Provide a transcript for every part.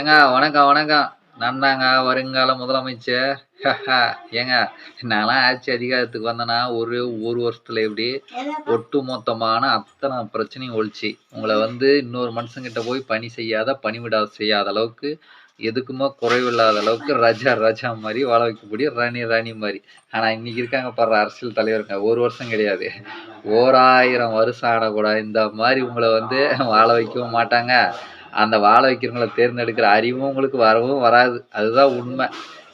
ஏங்க வணக்கம் வணக்கம். நான் தாங்க வருங்கால முதலமைச்சர். ஏங்க நான்லாம் ஆட்சி அதிகாரத்துக்கு வந்தேன்னா ஒரு ஒரு வருஷத்துல எப்படி ஒட்டு மொத்தமான அத்தனை பிரச்சனையும் ஒழிச்சு உங்களை வந்து இன்னொரு மனுஷங்கிட்ட போய் பணி செய்யாத பணிவிடா செய்யாத அளவுக்கு எதுக்குமே குறைவில்லாத அளவுக்கு ரஜா ரஜா மாதிரி வாழ வைக்கக்கூடிய ராணி ராணி மாதிரி. ஆனால் இன்னைக்கு இருக்காங்க பாரு அரசியல் தலைவருங்க. ஒரு வருஷம் கிடையாது. ஓராயிரம் வருஷம் ஆடக்கூடாது. கூட இந்த மாதிரி உங்களை வந்து வாழ வைக்கவும் மாட்டாங்க. அந்த வாழ வைக்கிறவங்கள தேர்ந்தெடுக்கிற அறிவும் உங்களுக்கு வரவும் வராது. அதுதான் உண்மை.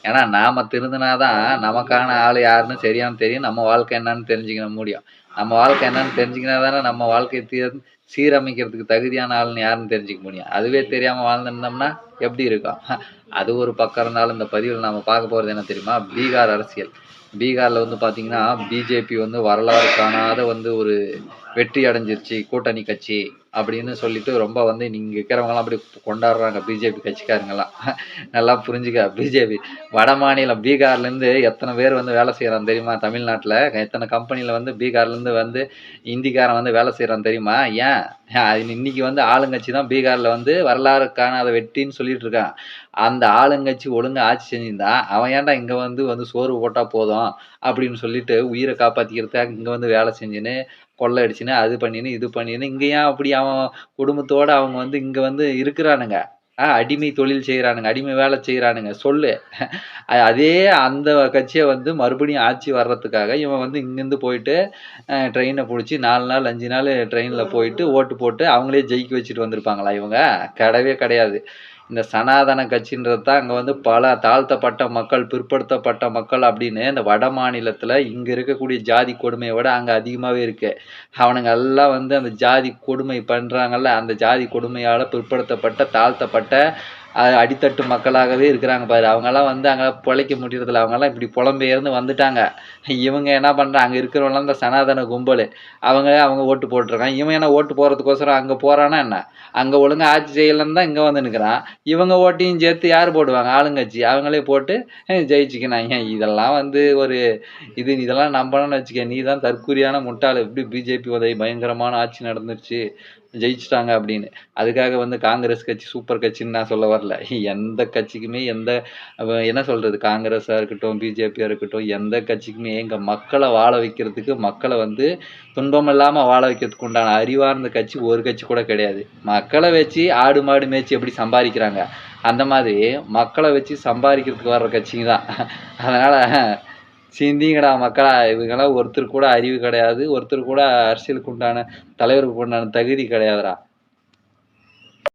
ஏன்னா நாம் திருந்தினாதான் நமக்கான ஆள் யாருன்னு சரியானு தெரியும். நம்ம வாழ்க்கை என்னன்னு தெரிஞ்சுக்க முடியும். நம்ம வாழ்க்கை என்னன்னு தெரிஞ்சுக்கினா தானே நம்ம வாழ்க்கையை தீர் சீரமைக்கிறதுக்கு தகுதியான ஆள்னு யாருன்னு தெரிஞ்சுக்க முடியும். அதுவே தெரியாமல் வாழ்ந்துருந்தோம்னா எப்படி இருக்கும்? அது ஒரு பக்கம் இருந்தாலும் இந்த பதிவில் நம்ம பார்க்க போகிறது என்ன தெரியுமா? பீகார் அரசியல். பீகாரில் வந்து பார்த்திங்கன்னா பிஜேபி வந்து வரலாறு காணாத வந்து ஒரு வெற்றி அடைஞ்சிருச்சு கூட்டணி கட்சி அப்படின்னு சொல்லிட்டு ரொம்ப வந்து இங்கே இருக்கிறவங்கலாம் அப்படி கொண்டாடுறாங்க பிஜேபி கட்சிக்காரங்கெல்லாம் நல்லா புரிஞ்சுக்க பிஜேபி. வட மாநிலம் பீகார்லேருந்து எத்தனை பேர் வந்து வேலை செய்கிறான் தெரியுமா? தமிழ்நாட்டில் எத்தனை கம்பெனியில் வந்து பீகார்லேருந்து வந்து இந்திக்காரன் வந்து வேலை செய்கிறான் தெரியுமா? ஏன்? இன்னைக்கு வந்து ஆளுங்கட்சி தான் பீகாரில் வந்து வரலாறு காணாத வெற்றின்னு சொல்லிட்டு இருக்கான் அந்த ஆளுங்கட்சி ஒழுங்காக ஆட்சி செஞ்சிருந்தா அவன் ஏன்டா இங்கே வந்து வந்து சோறு போட்டால் போதும் அப்படின்னு சொல்லிட்டு உயிரை காப்பாற்றிக்கிறதுக்காக இங்கே வந்து வேலை செஞ்சுன்னு கொள்ளை அடிச்சுன்னு அது பண்ணின்னு இது பண்ணின்னு இங்கே ஏன் அப்படி அவன் குடும்பத்தோடு அவங்க வந்து இங்கே வந்து இருக்கிறானுங்க. அடிமை தொழில் செய்கிறானுங்க அடிமை வேலை செய்கிறானுங்க சொல்லு. அதே அந்த கட்சியை வந்து மறுபடியும் ஆட்சி வர்றதுக்காக இவன் வந்து இங்கேருந்து போயிட்டு ட்ரெயினை பிடிச்சி நாலு நாள் அஞ்சு நாள் ட்ரெயினில் போயிட்டு ஓட்டு போட்டு அவங்களே ஜெயிக்க வச்சுட்டு வந்திருப்பாங்களா இவங்க? கிடையவே கிடையாது. இந்த சனாதன கட்சின்றது தான் அங்கே வந்து பல தாழ்த்தப்பட்ட மக்கள் பிற்படுத்தப்பட்ட மக்கள் அப்படின்னு இந்த வட மாநிலத்தில் இங்கே இருக்கக்கூடிய ஜாதி கொடுமையை விட அங்கே அதிகமாகவே இருக்குது அவனுங்க எல்லாம் வந்து அந்த ஜாதி கொடுமை பண்ணுறாங்கல்ல அந்த ஜாதி கொடுமையால் பிற்படுத்தப்பட்ட தாழ்த்தப்பட்ட அடித்தட்டு மக்களாகவே இருக்கிறாங்க பாரு. அவங்கெல்லாம் வந்து அங்கே பிழைக்க முடியறதில்ல. அவங்கெல்லாம் இப்படி புலம்பெயர்ந்து வந்துட்டாங்க. இவங்க என்ன பண்ணுறாங்க அங்கே இருக்கிறவங்களாம் இந்த சனாதன கும்பல். அவங்க அவங்க ஓட்டு போட்டிருக்காங்க. இவன் என்ன ஓட்டு போகிறதுக்கோசரம் அங்கே போகிறானா என்ன? அங்கே ஒழுங்காக ஆட்சி செய்யலன்னு தான் இங்கே வந்து நிற்கிறான் இவங்க ஓட்டையும் சேர்த்து யார் போடுவாங்க? ஆளுங்கட்சி. அவங்களே போட்டு ஜெயிச்சுக்கினாங்க இதெல்லாம் வந்து ஒரு இது. இதெல்லாம் நம்பணும்னு வச்சுக்க. நீ தான் தற்கூரியான முட்டாள். எப்படி பிஜேபி உதவி பயங்கரமான ஆட்சி நடந்துருச்சு. ஜெயிச்சிட்டாங்க அப்படின்னு. அதுக்காக வந்து காங்கிரஸ் கட்சி சூப்பர் கட்சின்னு நான் சொல்ல வரல. எந்த கட்சிக்குமே எந்த என்ன சொல்கிறது காங்கிரஸாக இருக்கட்டும் பிஜேபியாக இருக்கட்டும் எந்த கட்சிக்குமே எங்கள் மக்களை வாழ வைக்கிறதுக்கு மக்களை வந்து துன்பம் இல்லாமல் வாழ வைக்கிறதுக்கு உண்டான அறிவார்ந்த கட்சி ஒரு கட்சி கூட கிடையாது. மக்களை வச்சு ஆடு மாடு மேய்ச்சி எப்படி சம்பாதிக்கிறாங்க? அந்த மாதிரி மக்களை வச்சு சம்பாதிக்கிறதுக்கு வர்ற கட்சிங்க தான். அதனால் சிந்திங்கடா மக்களா இவங்கெல்லாம் ஒருத்தர் கூட அறிவு கிடையாது. ஒருத்தர் கூட அரசியலுக்கு உண்டான தலைவருக்கு உண்டான தகுதி கிடையாதுடா.